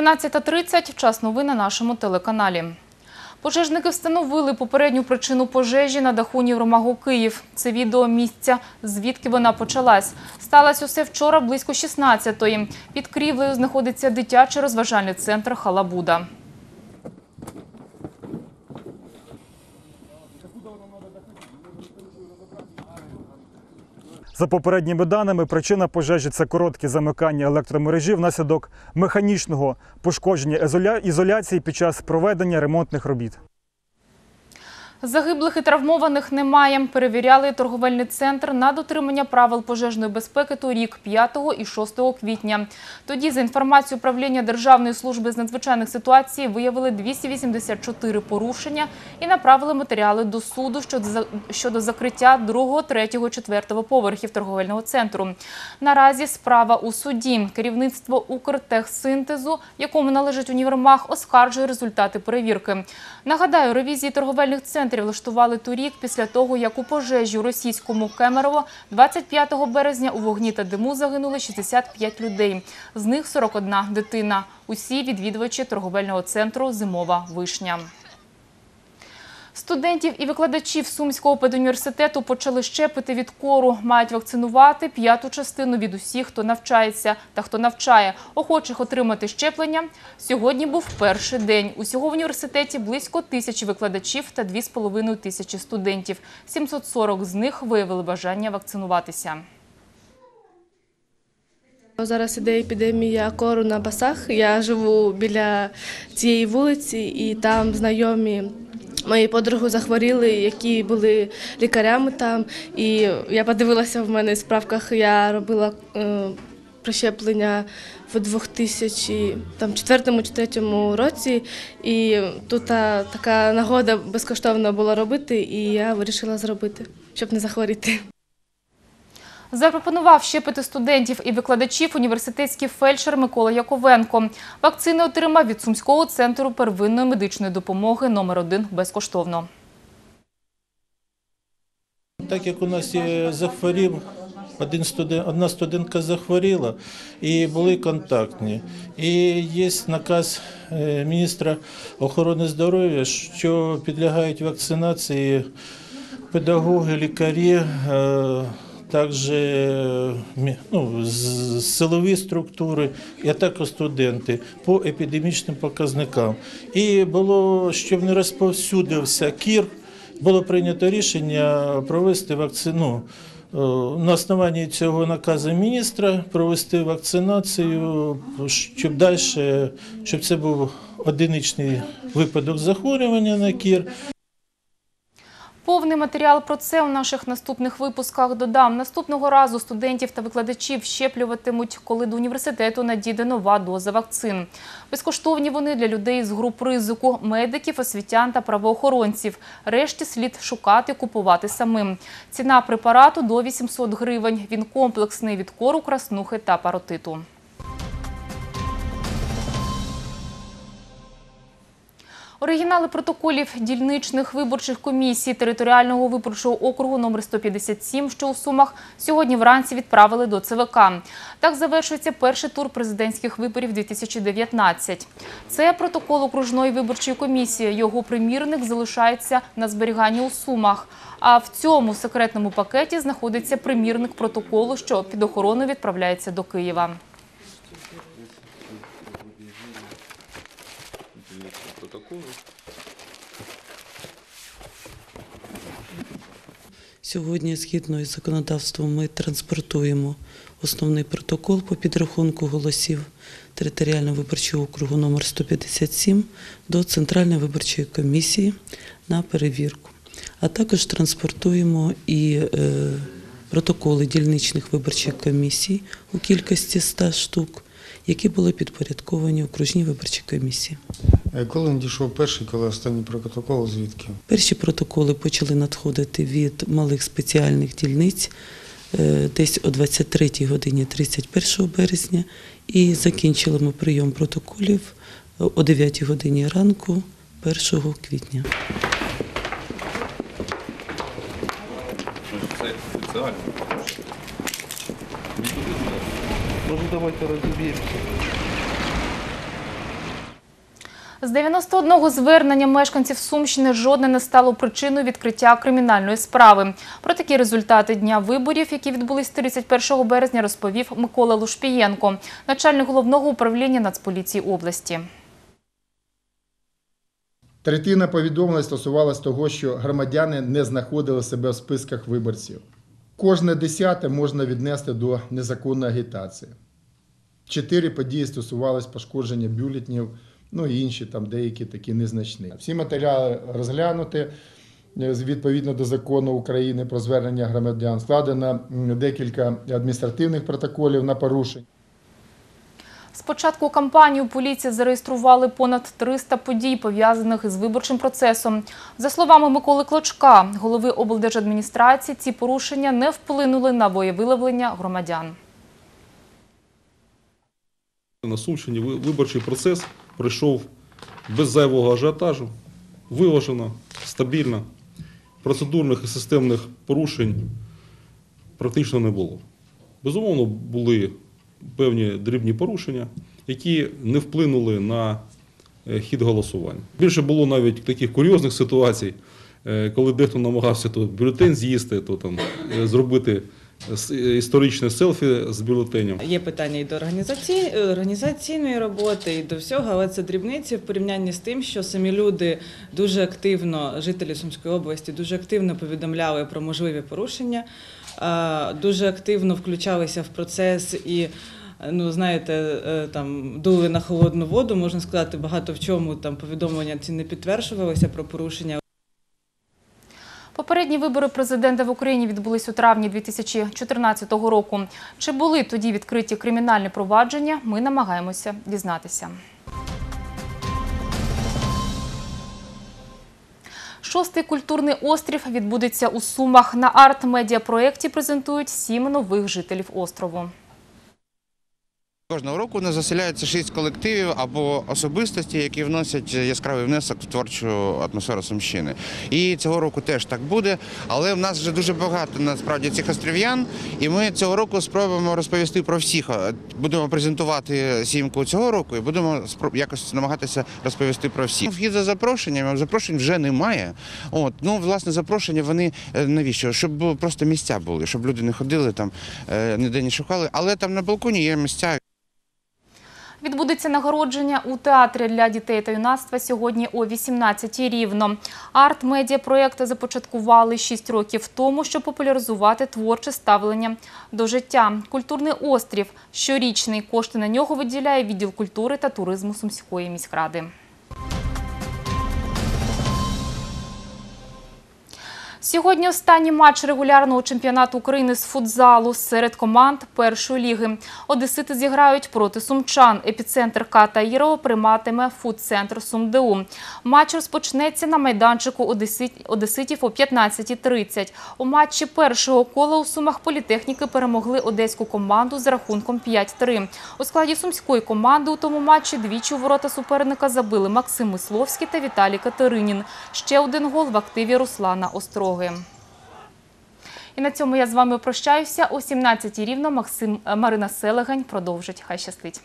13.30 – час новин на нашому телеканалі. Пожежники встановили попередню причину пожежі на даху Нівромагу Київ. Це відео місця, звідки вона почалась. Сталося усе вчора близько 16-ї. Під крівлею знаходиться дитячий розважальний центр «Халабуда». За попередніми даними, причина пожежі це коротке замикання електромережі внаслідок механічного пошкодження ізоляції під час проведення ремонтних робіт. Загиблих і травмованих немає. Перевіряли торговельний центр на дотримання правил пожежної безпеки торік 5 і 6 квітня. Тоді, за інформацією управління Державної служби з надзвичайних ситуацій, виявили 284 порушення і направили матеріали до суду щодо за- щодо закриття 2, 3, 4 поверхів торговельного центру. Наразі справа у суді. Керівництво Укртехсинтезу, якому належить універмаг, оскаржує результати перевірки. Нагадаю, ревізії торговельних центрів влаштували торік після того, як у пожежі у російському Кемерово 25 березня у вогні та диму загинули 65 людей. З них 41 дитина. Усі відвідувачі торговельного центру «Зимова вишня». Студентів і викладачів Сумського педуніверситету почали щепити від кору. Мають вакцинувати п'яту частину від усіх, хто навчається та хто навчає. Охочих отримати щеплення. Сьогодні був перший день. Усього в університеті близько тисячі викладачів та 2,5 тисячі студентів. 740 з них виявили бажання вакцинуватися. Зараз іде епідемія кору на басах. Я живу біля цієї вулиці, і там знайомі мої подруги захворіли, які були лікарями там. І я подивилася в мене в справках, я робила е, прищеплення в 2004 чи 2003 році. І тут така нагода безкоштовно була робити, і я вирішила зробити, щоб не захворіти. Запропонував щепити студентів і викладачів університетський фельдшер Микола Яковенко. Вакцини отримав від Сумського центру первинної медичної допомоги номер 1 безкоштовно. Так як у нас захворів, один студент, одна студентка захворіла і були контактні. І є наказ е, міністра охорони здоров'я, що підлягають вакцинації педагоги, лікарі, е, також ну, силові структури, а також студенти по епідемічним показникам. І було, щоб не розповсюдився кір, було прийнято рішення провести вакцину. е, На основанні цього наказу міністра провести вакцинацію, щоб далі, щоб це був одиничний випадок захворювання на кір. Повний матеріал про це у наших наступних випусках додам. Наступного разу студентів та викладачів щеплюватимуть, коли до університету надійде нова доза вакцин. Безкоштовні вони для людей з груп ризику, медиків, освітян та правоохоронців. Решті слід шукати, купувати самим. Ціна препарату до 800 гривень. Він комплексний від кору, краснухи та паротиту. Оригінали протоколів дільничних виборчих комісій територіального виборчого округу номер 157, що у Сумах, сьогодні вранці відправили до ЦВК. Так завершується перший тур президентських виборів 2019. Це протокол окружної виборчої комісії. Його примірник залишається на зберіганні у Сумах. А в цьому секретному пакеті знаходиться примірник протоколу, що під охороною відправляється до Києва. Протоколу. Сьогодні, згідно із законодавством, ми транспортуємо основний протокол по підрахунку голосів територіального виборчого округу номер 157 до Центральної виборчої комісії на перевірку. А також транспортуємо і е, протоколи дільничних виборчих комісій у кількості 100 штук, які були підпорядковані окружній виборчій комісії. Е, Коли надійшов перший, коли останній протокол, звідки? Перші протоколи почали надходити від малих спеціальних дільниць е, десь о 23 годині 31 березня і закінчили ми прийом протоколів е, о 9 годині ранку 1 квітня. Це спеціально. Може, давайте розіб'ємося. З 91 звернення мешканців Сумщини жодне не стало причиною відкриття кримінальної справи. Про такі результати дня виборів, які відбулись 31 березня, розповів Микола Лушпієнко, начальник головного управління Нацполіції області. Третина повідомлень стосувалась того, що громадяни не знаходили себе в списках виборців. Кожне десяте можна віднести до незаконної агітації. Чотири події стосувалися пошкодження бюлетнів, ну і інші там деякі такі незначні. Всі матеріали розглянуті е, відповідно до закону України про звернення громадян. Складено декілька адміністративних протоколів на порушення. З початку кампанії у поліції зареєстрували понад 300 подій, пов'язаних із виборчим процесом. За словами Миколи Клочка, голови облдержадміністрації, ці порушення не вплинули на волевиявлення громадян. На Сумщині виборчий процес пройшов без зайвого ажіотажу, виважено, стабільно. Процедурних і системних порушень практично не було. Безумовно, були певні дрібні порушення, які не вплинули на е, хід голосування. Більше було навіть таких курйозних ситуацій, е, коли дехто намагався то бюлетень з'їсти, то там е, зробити історичне селфі з бюлетенем. Є питання і до організації, організаційної роботи, і до всього, але це дрібниці в порівнянні з тим, що самі люди дуже активно, жителі Сумської області, дуже активно повідомляли про можливі порушення, дуже активно включалися в процес і. Ну, знаєте, е, там дули на холодну воду, можна сказати, багато в чому там повідомлення ці не підтверджувалися про порушення. Попередні вибори президента в Україні відбулись у травні 2014 року. Чи були тоді відкриті кримінальні провадження, ми намагаємося дізнатися. Шостий культурний острів відбудеться у Сумах. На арт-медіа-проєкті презентують сім нових жителів острову. Кожного року у нас заселяється шість колективів або особистості, які вносять яскравий внесок в творчу атмосферу Сумщини. І цього року теж так буде. Але в нас вже дуже багато насправді цих острів'ян, і ми цього року спробуємо розповісти про всіх. Будемо презентувати сімку цього року і будемо якось намагатися розповісти про всіх. Вхід за запрошеннями, запрошень вже немає. От ну власне запрошення вони е, навіщо? Щоб просто місця були, щоб люди не ходили там, е, ніде не шукали. Але там на балконі є місця. Відбудеться нагородження у театрі для дітей та юнацтва сьогодні о 18 рівно. Арт-медіа-проєкт започаткували 6 років тому, щоб популяризувати творче ставлення до життя. Культурний острів щорічний. Кошти на нього виділяє відділ культури та туризму Сумської міськради. Сьогодні останній матч регулярного чемпіонату України з футзалу серед команд першої ліги. Одесити зіграють проти сумчан. Епіцентр Ката Ірова прийматиме фудцентр Сумдеу. Матч розпочнеться на майданчику одеситів о 15.30. У матчі першого кола у Сумах політехніки перемогли одеську команду з рахунком 5-3. У складі сумської команди у тому матчі двічі у ворота суперника забили Максим Мисловський та Віталій Катеринін. Ще один гол в активі Руслана Остроги. І на цьому я з вами прощаюся. О 17 рівно Максим Марина Селегань продовжить. Хай щастить.